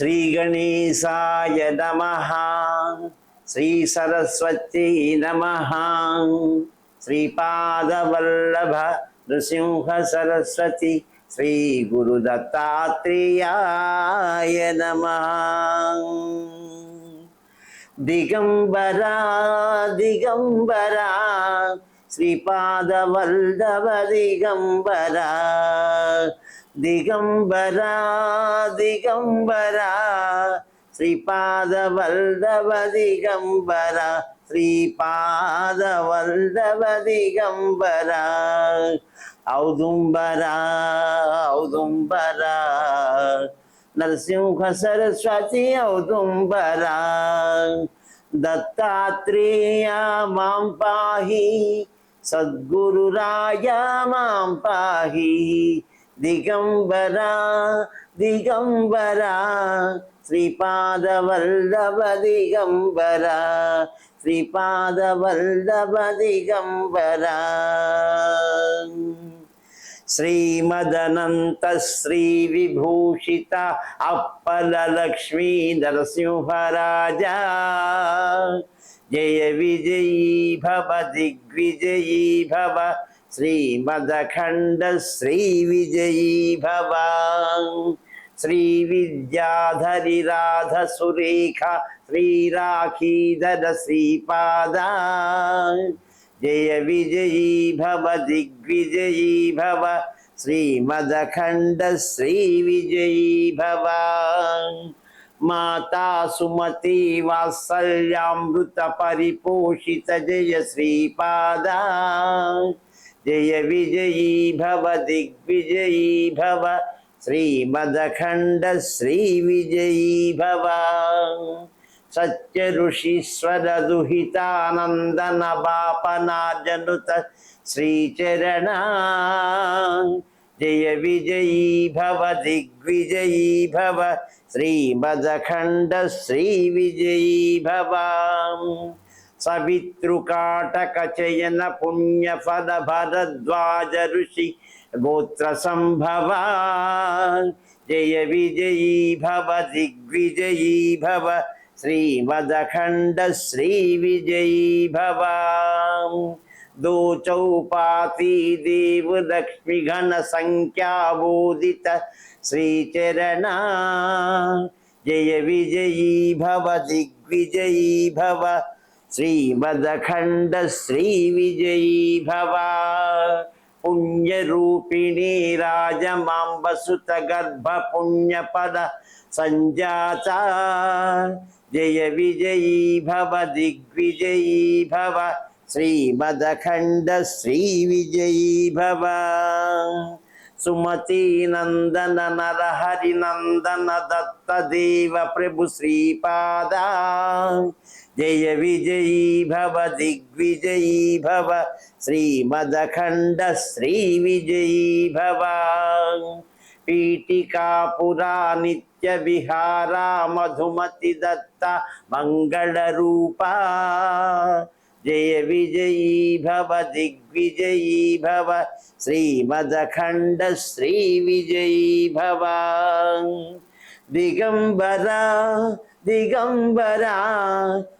శ్రీగణేశాయ నమ శ్రీ సరస్వతీ నమ శ్రీపాదవల్లభ నృసింహ సరస్వతి శ్రీ గురుదత్తాత్రేయాయ నమ దిగంబరా దిగంబరా శ్రీపాదవల్లభ దిగంబరా దిగంబరా దిగంబరా శ్రీపాదవల్లభ దిగంబరా శ్రీపాదవల్లభ దిగంబరా ఔదుంబరా ఔదుంబరా నరసింహ సరస్వతి ఔదుంబరా దత్తాత్రేయ మాం పాహి సద్గురురాయ మాం పాహి దిగంబరా దిగంబరా శ్రీపాదవల్లభ దిగంబరా శ్రీపాదవల్లభ దిగంబరా శ్రీమదనంత శ్రీ విభూషిత అప్పల లక్ష్మీ నరసింహరాజా జయ విజయీ భవ దిగ్విజయీ భవ శ్రీమదఖండ శ్రీ విజయీ భవ శ్రీ విద్యాధరి రాధ సురేఖ శ్రీరాఖీధర శ్రీపాదా జయ విజయీ భవ దిగ్విజయీ భవ శ్రీమదఖండ శ్రీ విజయీ భవ మాతా సుమతి వాత్సల్యామృత పరిపోషిత జయ శ్రీపాదా జయ విజయీ భవ దిగ్విజయీ భవ శ్రీమదఖండ శ్రీ విజయీ భవ సత్య ఋషీశ్వర దుహితానందన బాపనాజనుత శ్రీచరణ జయ విజయీ భవ దిగ్విజయీ భవ శ్రీమదఖండ శ్రీ విజయీ భవ సవితృకాటక చయన పుణ్య ఫల భరద్వాజ ఋషి గోత్ర సంభవ జయ విజయీ భవ దిగ్విజయీ భవ శ్రీమదఖండ శ్రీ విజయీ భవ దో చౌపాతి దేవ లక్ష్మి ఘన సంఖ్యాబోధిత శ్రీచరణ జయ విజయీ భవ దిగ్విజయీ భవ శ్రీమదఖండ శ్రీ విజయీ భవ పుణ్యరూపిణీ రాజమాంబసుత గర్భ పుణ్యపద సంజాత జయ విజయీ భవ దిగ్విజయీ భవ శ్రీమదఖండ శ్రీ విజయీ భవ సుమతి నందన నరహరి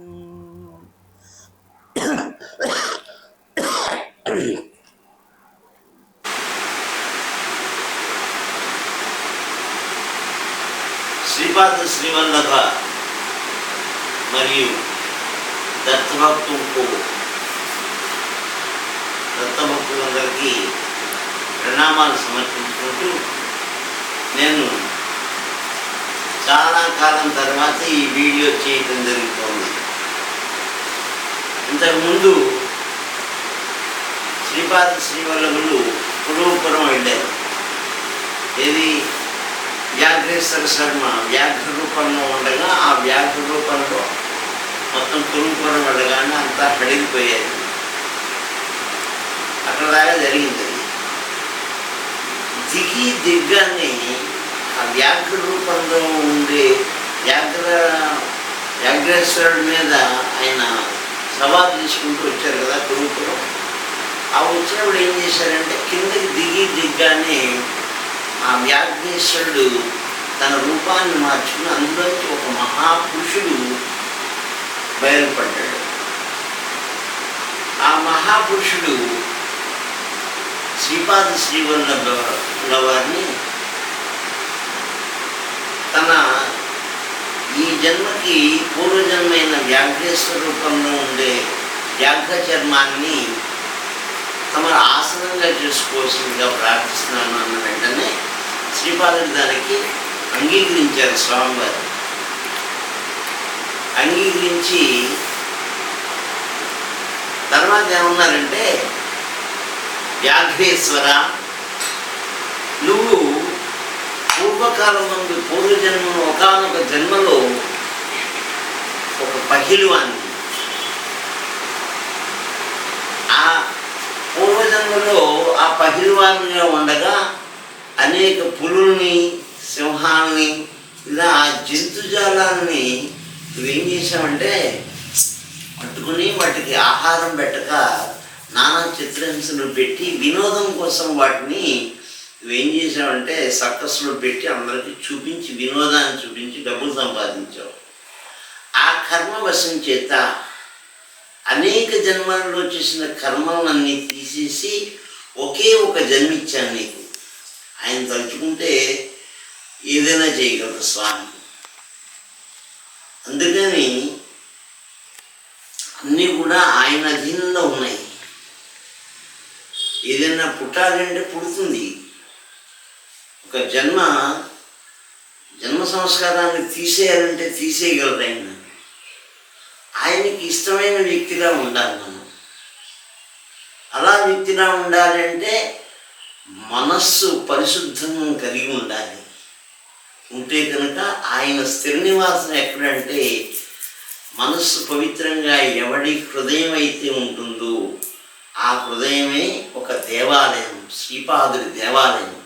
శ్రీపాద శ్రీవల్లభ మరియు దత్తభక్తులకు దత్తభక్తులందరికీ ప్రణామాలు సమర్పించుకుంటూ నేను చాలా కాలం తర్వాత ఈ వీడియో చేయటం జరుగుతోంది. ఇంతకుముందు శ్రీపాద శ్రీవల్లభులు పురుపురం వెళ్ళారు. ఏది? వ్యాఘ్రేశ్వర శర్మ వ్యాఘ్ర రూపంలో ఉండగా ఆ వ్యాఘ్ర రూపంలో మొత్తం కురుపురం వెళ్ళగానే అంతా హడిగిపోయేది అక్కడ దాకా జరిగింది. దిగి దిగ్గాన్ని ఆ వ్యాఘ్ర రూపంలో ఉండే వ్యాఘ్ర వ్యాఘ్రేశ్వరుడి మీద ఆయన సవాలు తీసుకుంటూ వచ్చారు కదా కురుపురం ఆ వచ్చినప్పుడు ఏం చేశారంటే కిందకి దిగి దిగ్గానే ఆ వ్యాఘ్నేశ్వరుడు తన రూపాన్ని మార్చుకుని అందులోంచి ఒక మహాపురుషుడు బయలుపడ్డాడు. ఆ మహాపురుషుడు శ్రీపాద శ్రీవల్ల వారిని తన ఈ జన్మకి పూర్వజన్మైన వ్యాఘ్రేశ్వర రూపంలో ఉండే వ్యాఘ్ర చర్మాన్ని తమ ఆసనంగా చేసుకోవాల్సిందిగా ప్రార్థిస్తున్నాను అన్న వెంటనే శ్రీపాదుడు దానికి అంగీకరించారు స్వామివారు. అంగీకరించి తర్వాత ఏమన్నారంటే వ్యాఘ్రేశ్వర నువ్వు పూర్వకాలం నుండి పూర్వజన్మను ఒకనొక జన్మలో ఒక పహిలువాన్ని ఆ పూర్వజన్మలో ఆ ఉండగా అనేక పులుల్ని సింహాలని ఇలా ఆ జంతుజాలాన్ని ఏం చేశామంటే పట్టుకుని వాటికి ఆహారం పెట్టక నానా చిత్రహింసలు పెట్టి వినోదం కోసం వాటిని ఏం చేసామంటే సర్కస్లో పెట్టి అందరికీ చూపించి వినోదాన్ని చూపించి డబ్బులు సంపాదించావు. ఆ కర్మ వశం చేత అనేక జన్మలలో చేసిన కర్మలన్నీ తీసేసి ఒకే ఒక జన్మ ఇచ్చాను నీకు. ఆయన తలుచుకుంటే ఏదైనా చేయగలరు స్వామి. అందుకని అన్నీ కూడా ఆయన అధీనంలో ఉన్నాయి. ఏదైనా పుట్టాలంటే పుడుతుంది. ఒక జన్మ జన్మ సంస్కారాన్ని తీసేయాలంటే తీసేయగలరు ఆయన. ఆయనకి ఇష్టమైన వ్యక్తిగా ఉండాలి మనం. అలా విత్తిలా ఉండాలంటే మనస్సు పరిశుద్ధం కలిగి ఉండాలి. ఉంటే కనుక ఆయన స్థిర నివాసం ఎక్కడంటే మనస్సు పవిత్రంగా ఎవడి హృదయం అయితే ఉంటుందో ఆ హృదయమే ఒక దేవాలయం శ్రీపాదుడి దేవాలయం.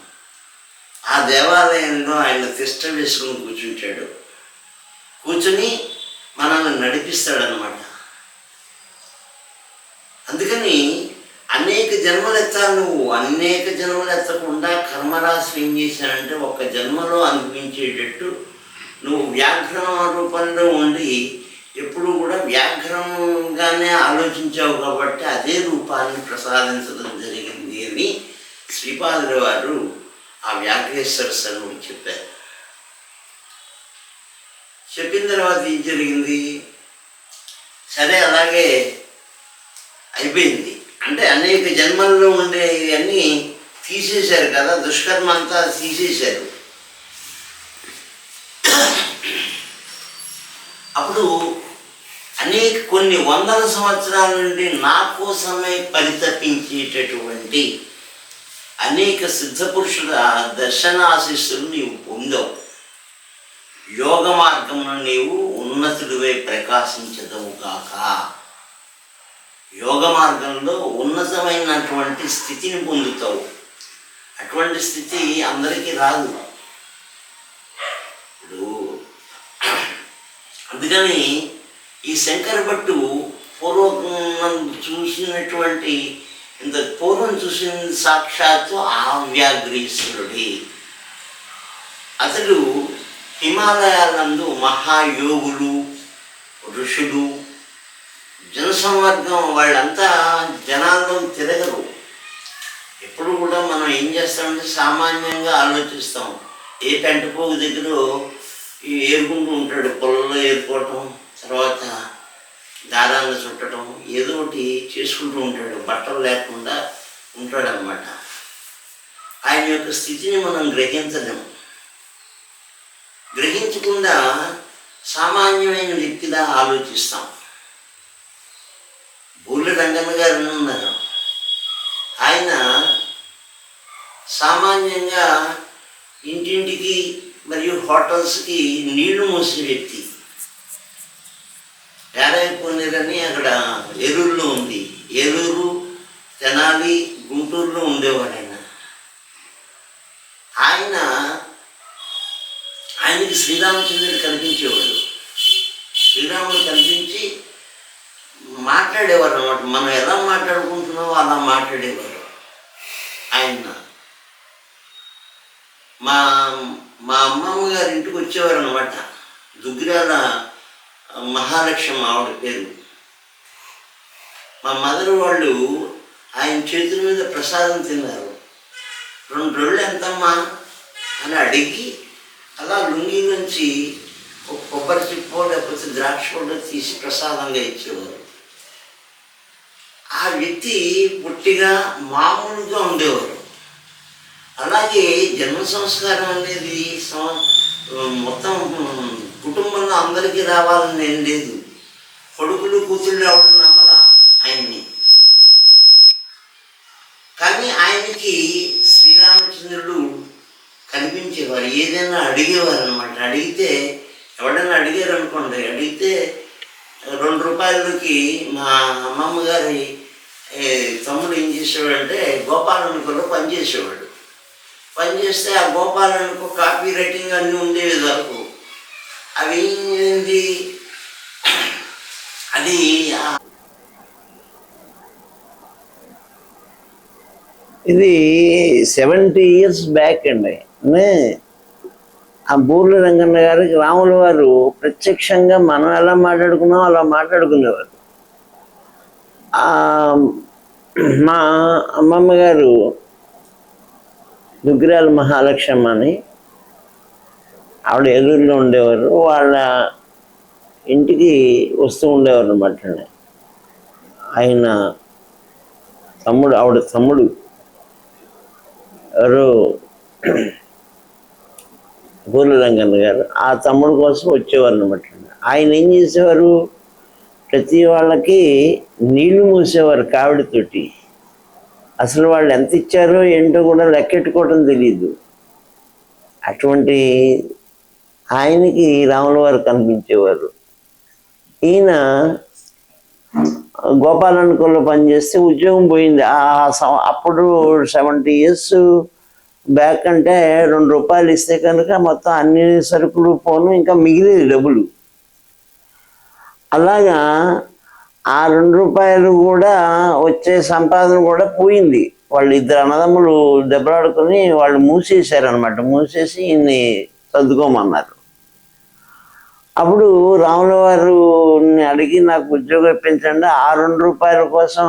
ఆ దేవాలయంలో ఆయన తిష్ట వేసుకుని కూర్చుంటాడు. కూర్చుని మనల్ని నడిపిస్తాడనమాట అందుకని జన్మలు ఎత్తాలి నువ్వు. అనేక జన్మలు ఎత్తకుండా కర్మరాశి ఏం చేశానంటే ఒక జన్మలో అనిపించేటట్టు నువ్వు వ్యాఘ్రం రూపంలో ఉండి ఎప్పుడు కూడా వ్యాఘ్రంగానే ఆలోచించావు కాబట్టి అదే రూపాన్ని ప్రసాదించడం జరిగింది అని శ్రీపాదుల వారు ఆ వ్యాఘ్రేశ్వర సన్నుడు చెప్పారు. చెప్పిన తర్వాత ఏం జరిగింది? సరే అలాగే అయిపోయింది. అంటే అనేక జన్మల్లో ఉండే ఇవన్నీ తీసేశారు కదా దుష్కర్మ అంతా తీసేశారు. అప్పుడు అనేక కొన్ని వందల సంవత్సరాల నుండి నా కోసమే పరితపించేటటువంటి అనేక సిద్ధ పురుషుల దర్శనాశిస్సులు నీవు పొందావు. యోగ మార్గమున నీవు ఉన్నతుడివై ప్రకాశించదవు కాక యోగ మార్గంలో ఉన్నతమైనటువంటి స్థితిని పొందుతావు. అటువంటి స్థితి అందరికీ రాదు. ఇప్పుడు అందుకని ఈ శంకర భట్టు పూర్వం చూసినటువంటి ఇంత పూర్వం చూసిన సాక్షాత్తు ఆవ్యాగ్రీశ్వరుడి అతడు హిమాలయాలందు మహాయోగులు ఋషులు జనసంవర్గం వాళ్ళంతా జనాల్లో తిరగరు. ఎప్పుడు కూడా మనం ఏం చేస్తామంటే సామాన్యంగా ఆలోచిస్తాం. ఏ పెంటపోగు దగ్గర ఏరుకుంటూ ఉంటాడు. పొలంలో ఏరుకోవటం తర్వాత దారాన్ని చుట్టడం ఏదో ఒకటి చేసుకుంటూ ఉంటాడు. బట్టలు లేకుండా ఉంటాడనమాట ఆయన యొక్క స్థితిని మనం గ్రహించలేము గ్రహించకుండా సామాన్యమైన వ్యక్తిలా ఆలోచిస్తాం. బూర్ల రంగన్న గారు ఉన్నారు. ఆయన సామాన్యంగా ఇంటింటికి మరియు హోటల్స్కి నీళ్ళు మోసే వ్యక్తి. పేరైపోనీరని అక్కడ ఏలూరులో ఉంది. ఏలూరు తెనాలి గుంటూరులో ఉండేవాడు ఆయన. ఆయన ఆయనకి శ్రీరామచంద్రుడు కనిపించేవాడు. శ్రీరాముడు కనిపించి మాట్లాడేవారు అనమాట మనం ఎలా మాట్లాడుకుంటున్నామో అలా మాట్లాడేవారు. ఆయన మా మా అమ్మమ్మ గారి ఇంటికి వచ్చేవారు అనమాట దుగ్గిరాల మహాలక్ష్మి ఆవిడ పేరు. మా మదర్ వాళ్ళు ఆయన చేతుల మీద ప్రసాదం తిన్నారు. రెండు రోజులు ఎంతమ్మా అని అడిగి అలా లుంగి నుంచి ఒక కొబ్బరి చిప్పో లేకపోతే ద్రాక్ష తీసి ప్రసాదంగా ఇచ్చేవారు. ఆ వ్యక్తి పుట్టిగా మామూలుగా ఉండేవారు. అలాగే జన్మ సంస్కారం అనేది సం- మొత్తం కుటుంబంలో అందరికీ రావాలని ఏం లేదు. కొడుకులు కూతుళ్ళు రావడం నమ్మదా ఆయన్ని. కానీ ఆయనకి శ్రీరామచంద్రుడు కనిపించేవారు ఏదైనా అడిగేవారు అనమాట అడిగితే ఎవడైనా అడిగారు అనుకోండి అడిగితే రెండు రూపాయలకి మా అమ్మమ్మ గారి తమ్ముడు ఏం చేసేవాడంటే గోపాలనుకోలో పనిచేసేవాడు పనిచేస్తే ఆ గోపాలనుకో కాపీ రైటింగ్ అన్నీ ఉండేవి వరకు అవి ఏంటి అది ఇది సెవెంటీ ఇయర్స్ బ్యాక్ అండి. ఆ బూర్ల రంగన్న గారికి రాముల వారు ప్రత్యక్షంగా మనం ఎలా మాట్లాడుకున్నాం అలా మాట్లాడుకునేవారు. మా అమ్మమ్మ గారు దుగ్గిరాల మహాలక్ష్మి అని ఆవిడ ఎదురులో ఉండేవారు. వాళ్ళ ఇంటికి వస్తూ ఉండేవారు అనమాట ఆయన తమ్ముడు ఆవిడ తమ్ముడు ఎవరు? పూర్ల రంగన్న గారు. ఆ తమ్ముడు కోసం వచ్చేవారు అనమాట ఆయన ఏం చేసేవారు? ప్రతి వాళ్ళకి నీళ్ళు మూసేవారు కావిడితోటి అసలు వాళ్ళు ఎంత ఇచ్చారో ఏంటో కూడా లెక్కెట్టుకోవడం తెలియదు అటువంటి ఆయనకి రాముల వారు కనిపించేవారు. ఈయన గోపాలనుకోలో పనిచేస్తే ఉద్యోగం పోయింది. ఆ అప్పుడు సెవెంటీ ఇయర్స్ బ్యాక్ అంటే రెండు రూపాయలు ఇస్తే కనుక మొత్తం అన్ని సరుకులు పోను ఇంకా మిగిలేదు డబ్బులు. అలాగా ఆ రెండు రూపాయలు కూడా వచ్చే సంపాదన కూడా పోయింది. వాళ్ళు ఇద్దరు అన్నదమ్ములు దెబ్బలాడుకొని వాళ్ళు మూసేశారనమాట మూసేసి ఇన్ని సర్దుకోమన్నారు. అప్పుడు రాముల వారిని అడిగి నాకు ఉద్యోగం ఇప్పించండి ఆ రెండు రూపాయల కోసం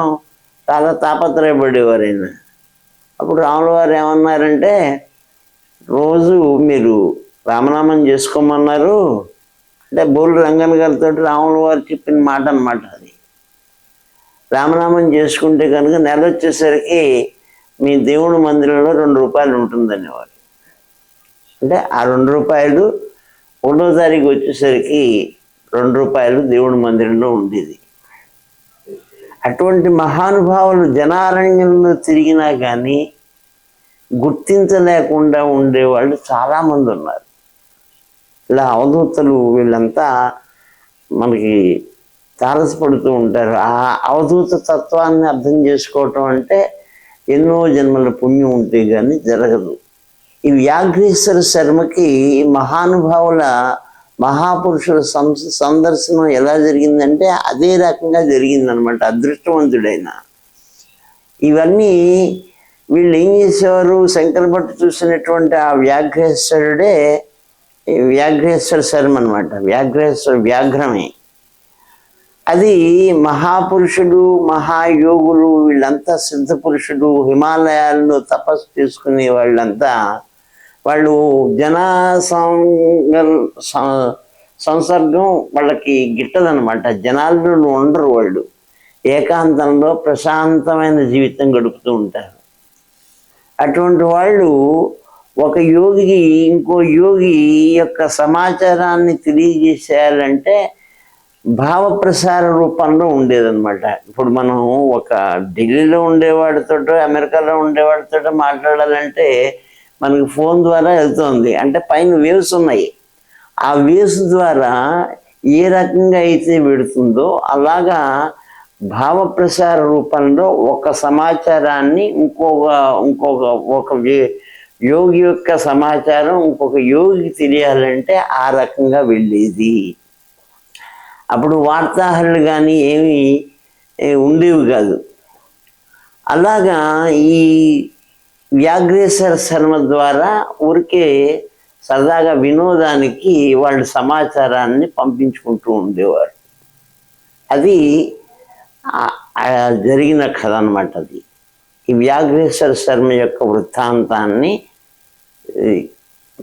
చాలా తాపత్రయపడేవారు ఆయన అప్పుడు రాముల వారు ఏమన్నారంటే రోజు మీరు రామనామం చేసుకోమన్నారు అంటే బోలు రంగన్ గారితో రాముల వారు చెప్పిన మాట అన్నమాట అది. రామనామం చేసుకుంటే కనుక నెల వచ్చేసరికి మీ దేవుడి మందిరంలో రెండు రూపాయలు ఉంటుందని వారు. అంటే ఆ రెండు రూపాయలు ఒకటో తారీఖు వచ్చేసరికి రెండు రూపాయలు దేవుడి మందిరంలో ఉండేది. అటువంటి మహానుభావులు జనారణ్యంలో తిరిగినా కానీ గుర్తించలేకుండా ఉండేవాళ్ళు చాలామంది ఉన్నారు. ఇలా అవధూతలు వీళ్ళంతా మనకి తారసపడుతూ ఉంటారు. ఆ అవధూత తత్వాన్ని అర్థం చేసుకోవటం అంటే ఎన్నో జన్మల పుణ్యం ఉంటే కానీ జరగదు. ఈ వ్యాఘ్రేశ్వర శర్మకి మహానుభావుల మహాపురుషుల సంస సందర్శనం ఎలా జరిగిందంటే అదే రకంగా జరిగిందనమాట అదృష్టవంతుడైన. ఇవన్నీ వీళ్ళు ఏం చేసేవారు? శంకర భట్టు చూసినటువంటి ఆ వ్యాఘ్రేశ్వరుడే వ్యాఘ్రేశ్వర శర్మ అనమాట వ్యాఘ్రేశ్వర వ్యాఘ్రమే. అది మహాపురుషుడు మహాయోగులు వీళ్ళంతా సిద్ధ పురుషుడు హిమాలయాల్లో తపస్సు చేసుకునే వాళ్ళంతా వాళ్ళు జన సం- సంసర్గం వాళ్ళకి గిట్టదనమాట జనాల్లో ఉండరు వాళ్ళు. ఏకాంతంలో ప్రశాంతమైన జీవితం గడుపుతూ ఉంటారు. అటువంటి వాళ్ళు ఒక యోగికి ఇంకో యోగి యొక్క సమాచారాన్ని తెలియజేసేయాలంటే భావ ప్రసార రూపంలో ఉండేదన్నమాట. ఇప్పుడు మనం ఒక ఢిల్లీలో ఉండేవాడితో అమెరికాలో ఉండేవాడితో మాట్లాడాలంటే మనకి ఫోన్ ద్వారా వెళ్తుంది. అంటే పైన వేవ్స్ ఉన్నాయి. ఆ వేవ్స్ ద్వారా ఏ రకంగా అయితే పెడుతుందో అలాగా భావ ప్రసార రూపంలో ఒక సమాచారాన్ని ఇంకొక ఇంకొక ఒక వే- యోగి యొక్క సమాచారం ఇంకొక యోగికి తెలియాలంటే ఆ రకంగా వెళ్ళేది. అప్పుడు వార్తాహరులు కానీ ఏమి ఉండేవి కాదు. అలాగా ఈ వ్యాఘ్రేశ్వర శర్మ ద్వారా ఊరికే సరదాగా వినోదానికి వాళ్ళు సమాచారాన్ని పంపించుకుంటూ ఉండేవారు. అది జరిగిన కథ అనమాట అది. ఈ వ్యాఘ్రేశ్వర శర్మ యొక్క వృత్తాంతాన్ని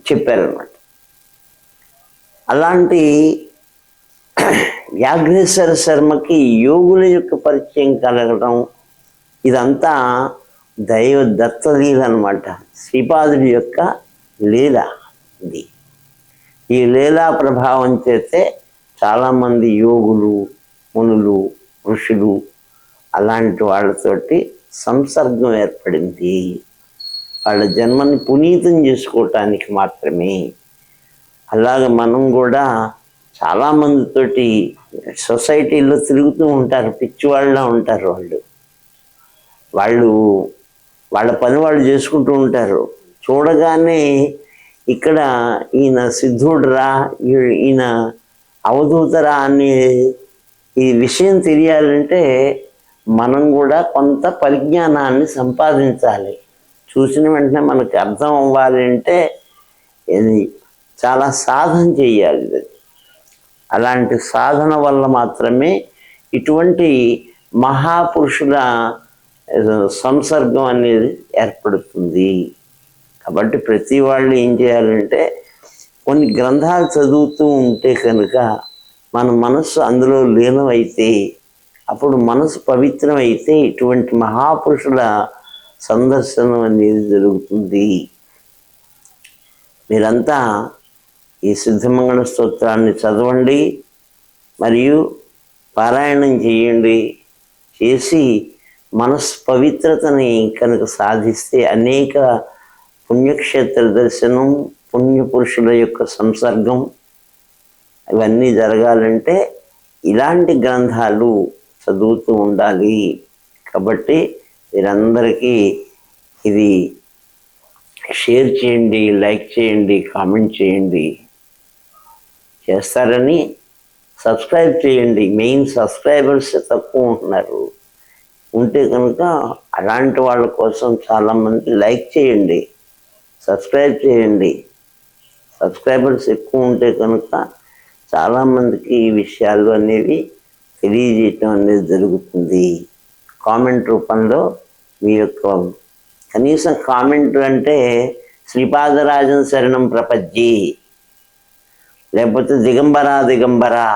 చెప్పారనమాట అలాంటి వ్యాఘ్రేశ్వర శర్మకి యోగుల యొక్క పరిచయం కలగడం ఇదంతా దైవ దత్త లీల అనమాట శ్రీపాదుడి యొక్క లీల ఇది. ఈ లీలా ప్రభావం చేతే చాలామంది యోగులు మునులు ఋషులు అలాంటి వాళ్ళతోటి సంసర్గం ఏర్పడింది. వాళ్ళ జన్మని పునీతం చేసుకోవటానికి మాత్రమే. అలాగ మనం కూడా చాలామందితోటి సొసైటీలో తిరుగుతూ ఉంటారు పిచ్చి వాళ్ళ ఉంటారు వాళ్ళు. వాళ్ళు వాళ్ళ పని వాళ్ళు చేసుకుంటూ ఉంటారు. చూడగానే ఇక్కడ ఈయన సిద్ధుడురా ఈ- ఈయన అవధూతరా అనే ఈ విషయం తెలియాలంటే మనం కూడా కొంత పరిజ్ఞానాన్ని సంపాదించాలి. చూసిన వెంటనే మనకు అర్థం అవ్వాలి అంటే ఇది చాలా సాధన చేయాలి అలాంటి సాధన వల్ల మాత్రమే ఇటువంటి మహాపురుషుల సంసర్గం అనేది ఏర్పడుతుంది. కాబట్టి ప్రతి వాళ్ళు ఏం చేయాలంటే కొన్ని గ్రంథాలు చదువుతూ ఉంటే కనుక మన మనస్సు అందులో లీనమైతే అప్పుడు మనసు పవిత్రమైతే ఇటువంటి మహాపురుషుల సందర్శనం అనేది జరుగుతుంది. మీరంతా ఈ సిద్ధమంగళ స్తోత్రాన్ని చదవండి మరియు పారాయణం చేయండి. చేసి మనస్ పవిత్రతని కనుక సాధిస్తే అనేక పుణ్యక్షేత్ర దర్శనం పుణ్యపురుషుల యొక్క సంసర్గం ఇవన్నీ జరగాలంటే ఇలాంటి గ్రంథాలు చదువుతూ ఉండాలి. కాబట్టి మీరందరికీ ఇది షేర్ చేయండి లైక్ చేయండి కామెంట్ చేయండి. చేస్తారని సబ్స్క్రైబ్ చేయండి. మెయిన్ సబ్స్క్రైబర్స్ తక్కువ ఉంటున్నారు. ఉంటే కనుక అలాంటి వాళ్ళ కోసం చాలామంది లైక్ చేయండి సబ్స్క్రైబ్ చేయండి. సబ్స్క్రైబర్స్ ఎక్కువ ఉంటే కనుక చాలామందికి ఈ విషయాలు అనేవి తెలియజేయటం అనేది జరుగుతుంది. కామెంట్ రూపంలో మీ యొక్క కనీసం కామెంట్ అంటే శ్రీపాదరాజన్ శరణం ప్రపజ్జి లేకపోతే దిగంబరా దిగంబరా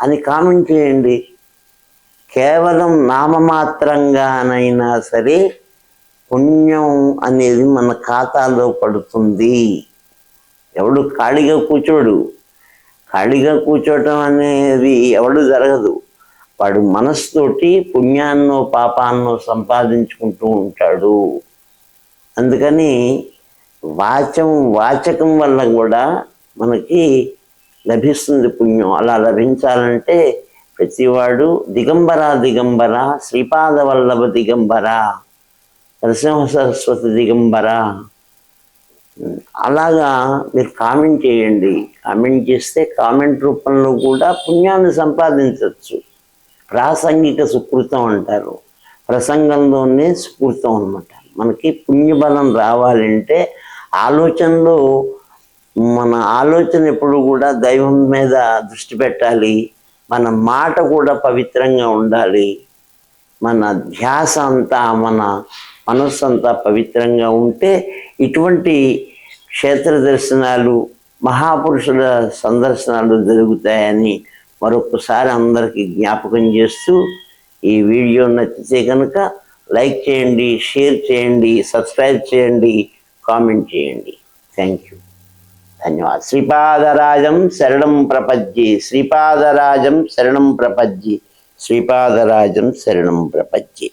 అని కామెంట్ చేయండి. కేవలం నామమాత్రంగానైనా సరే పుణ్యం అనేది మన ఖాతాలో పడుతుంది. ఎవడు ఖాళీగా కూర్చోడు ఖాళీగా కూర్చోవటం అనేది ఎవడు జరగదు. వాడు మనస్సుతోటి పుణ్యాన్నో పాపాన్నో సంపాదించుకుంటూ ఉంటాడు. అందుకని వాచం వాచకం వల్ల కూడా మనకి లభిస్తుంది పుణ్యం. అలా లభించాలంటే ప్రతివాడు దిగంబర దిగంబర శ్రీపాద వల్లభ దిగంబర నరసింహ సరస్వతి దిగంబర అలాగా మీరు కామెంట్ చేయండి. కామెంట్ చేస్తే కామెంట్ రూపంలో కూడా పుణ్యాన్ని సంపాదించవచ్చు. ప్రాసంగిక సుకృతం అంటారు. ప్రసంగంలోనే సుకృతం అనమాట మనకి పుణ్యబలం రావాలంటే ఆలోచనలో మన ఆలోచన ఎప్పుడు కూడా దైవం మీద దృష్టి పెట్టాలి. మన మాట కూడా పవిత్రంగా ఉండాలి. మన ధ్యాస అంతా మన మనస్సు అంతా పవిత్రంగా ఉంటే ఇటువంటి క్షేత్ర దర్శనాలు మహాపురుషుల సందర్శనాలు జరుగుతాయని మరొకసారి అందరికీ జ్ఞాపకం చేస్తూ ఈ వీడియో నచ్చితే కనుక లైక్ చేయండి షేర్ చేయండి సబ్స్క్రైబ్ చేయండి కామెంట్ చేయండి. థ్యాంక్ యూ ధన్యవాద శ్రీపాదరాజం శరణం ప్రపజ్జి శ్రీపాదరాజం శరణం ప్రపజ్జి శ్రీపాదరాజం శరణం ప్రపజ్జి